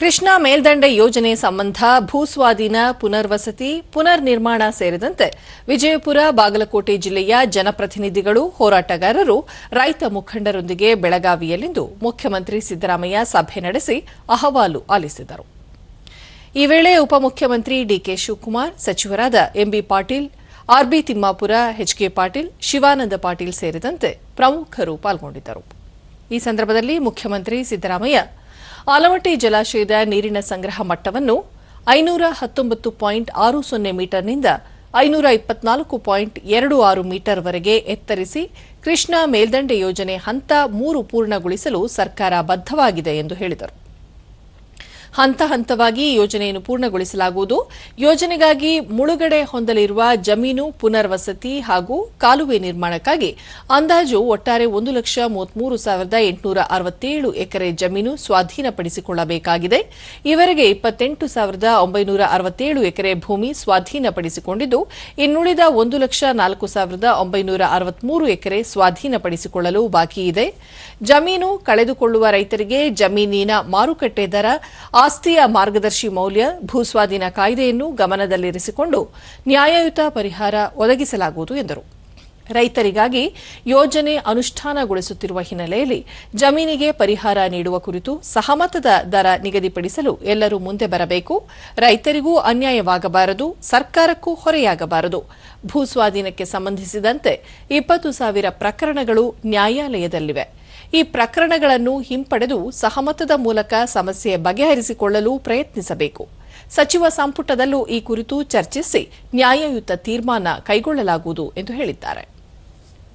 ಕೃಷ್ಣಾ ಮೇಲ್ದಂಡೆ ಯೋಜನೆ ಸಂಬಂಧ ಭೂಸ್ವಾಧೀನ ಪುನರ್ವಸತಿ ಪುನರ್ ನಿರ್ಮಾಣ ಸೇರಿದಂತೆ ವಿಜಯಪುರ, ಬಾಗಲಕೋಟೆ ಜಿಲ್ಲೆಯ ಜನಪ್ರತಿನಿಧಿಗಳು, ಹೋರಾಟಗಾರರು, ರೈತ ಮುಖಂಡರೊಂದಿಗೆ ಬೆಳಗಾವಿಯಲ್ಲಿಂದು ಮುಖ್ಯಮಂತ್ರಿ ಸಿದ್ದರಾಮಯ್ಯ ಸಭೆ ನಡೆಸಿ ಅಹವಾಲು ಆಲಿಸಿದರು. ಈ ವೇಳೆ ಉಪಮುಖ್ಯಮಂತ್ರಿ ಡಿಕೆ ಶಿವಕುಮಾರ್, ಸಚಿವರಾದ M B Patil, R B Timmapura, H K Patil, Shivananda Patil ಸೇರಿದಂತೆ ಪ್ರಮುಖರು ಪಾಲ್ಗೊಂಡಿದ್ದರು. ಈ ಸಂದರ್ಭದಲ್ಲಿ ಮುಖ್ಯಮಂತ್ರಿ ಸಿದ್ದರಾಮಯ್ಯ. ಆಲಮಟ್ಟಿ ಜಲಾಶಯದ ನೀರಿನ ಸಂಗ್ರಹ ಮಟ್ಟವನ್ನು ಐನೂರ ಹತ್ತೊಂಬತ್ತು ಪಾಯಿಂಟ್ ಆರು ಸೊನ್ನೆ ಮೀಟರ್ನಿಂದ ಐನೂರ ಇಪ್ಪತ್ನಾಲ್ಕು ಪಾಯಿಂಟ್ ಎರಡು ಆರು ಮೀಟರ್ವರೆಗೆ ಎತ್ತರಿಸಿ ಕೃಷ್ಣಾ ಮೇಲ್ದಂಡೆ ಯೋಜನೆ ಹಂತ ಮೂರು ಪೂರ್ಣಗೊಳಿಸಲು ಸರ್ಕಾರ ಬದ್ಧವಾಗಿದೆ ಎಂದು ಹೇಳಿದರು. ಹಂತ ಹಂತವಾಗಿ ಯೋಜನೆಯನ್ನು ಪೂರ್ಣಗೊಳಿಸಲಾಗುವುದು. ಯೋಜನೆಗಾಗಿ ಮುಳುಗಡೆ ಹೊಂದಲಿರುವ ಜಮೀನು ಪುನರ್ವಸತಿ ಹಾಗೂ ಕಾಲುವೆ ನಿರ್ಮಾಣಕ್ಕಾಗಿ ಅಂದಾಜು ಒಟ್ಟಾರೆ ಒಂದು ಲಕ್ಷ ಮೂವತ್ಮೂರು ಸಾವಿರದ ಎಂಟುನೂರ ಅರವತ್ತೇಳು ಎಕರೆ ಜಮೀನು ಸ್ವಾಧೀನಪಡಿಸಿಕೊಳ್ಳಬೇಕಾಗಿದೆ. ಇವರೆಗೆ ಇಪ್ಪತ್ತೆಂಟು ಸಾವಿರದ ಒಂಬೈನೂರ ಅರವತ್ತೇಳು ಎಕರೆ ಭೂಮಿ ಸ್ವಾಧೀನಪಡಿಸಿಕೊಂಡಿದ್ದು, ಇನ್ನುಳಿದ ಒಂದು ಲಕ್ಷ ನಾಲ್ಕು ಸಾವಿರದ ಒಂಬೈನೂರ ಅರವತ್ಮೂರು ಎಕರೆ ಸ್ವಾಧೀನಪಡಿಸಿಕೊಳ್ಳಲು ಬಾಕಿ ಇದೆ. ಜಮೀನು ಕಳೆದುಕೊಳ್ಳುವ ರೈತರಿಗೆ ಜಮೀನಿನ ಮಾರುಕಟ್ಟೆ ದರ ಆಸ್ತಿಯ ಮಾರ್ಗದರ್ಶಿ ಮೌಲ್ಯ ಭೂಸ್ವಾಧೀನ ಕಾಯ್ದೆಯನ್ನು ಗಮನದಲ್ಲಿರಿಸಿಕೊಂಡು ನ್ಯಾಯಯುತ ಪರಿಹಾರ ಒದಗಿಸಲಾಗುವುದು ಎಂದರು. ರೈತರಿಗಾಗಿ ಯೋಜನೆ ಅನುಷ್ಠಾನಗೊಳಿಸುತ್ತಿರುವ ಹಿನ್ನೆಲೆಯಲ್ಲಿ ಜಮೀನಿಗೆ ಪರಿಹಾರ ನೀಡುವ ಕುರಿತು ಸಹಮತದ ದರ ನಿಗದಿಪಡಿಸಲು ಎಲ್ಲರೂ ಮುಂದೆ ಬರಬೇಕು. ರೈತರಿಗೂ ಅನ್ಯಾಯವಾಗಬಾರದು, ಸರ್ಕಾರಕ್ಕೂ ಹೊರೆಯಾಗಬಾರದು. ಭೂಸ್ವಾಧೀನಕ್ಕೆ ಸಂಬಂಧಿಸಿದಂತೆ ಇಪ್ಪತ್ತು ಸಾವಿರ ಪ್ರಕರಣಗಳು ನ್ಯಾಯಾಲಯದಲ್ಲಿವೆ. ಈ ಪ್ರಕರಣಗಳನ್ನು ಹಿಂಪಡೆದು ಸಹಮತದ ಮೂಲಕ ಸಮಸ್ಯೆ ಬಗೆಹರಿಸಿಕೊಳ್ಳಲು ಪ್ರಯತ್ನಿಸಬೇಕು. ಸಚಿವ ಸಂಪುಟದಲ್ಲೂ ಈ ಕುರಿತು ಚರ್ಚಿಸಿ ನ್ಯಾಯಯುತ ತೀರ್ಮಾನ ಕೈಗೊಳ್ಳಲಾಗುವುದು ಎಂದು ಹೇಳಿದ್ದಾರೆ.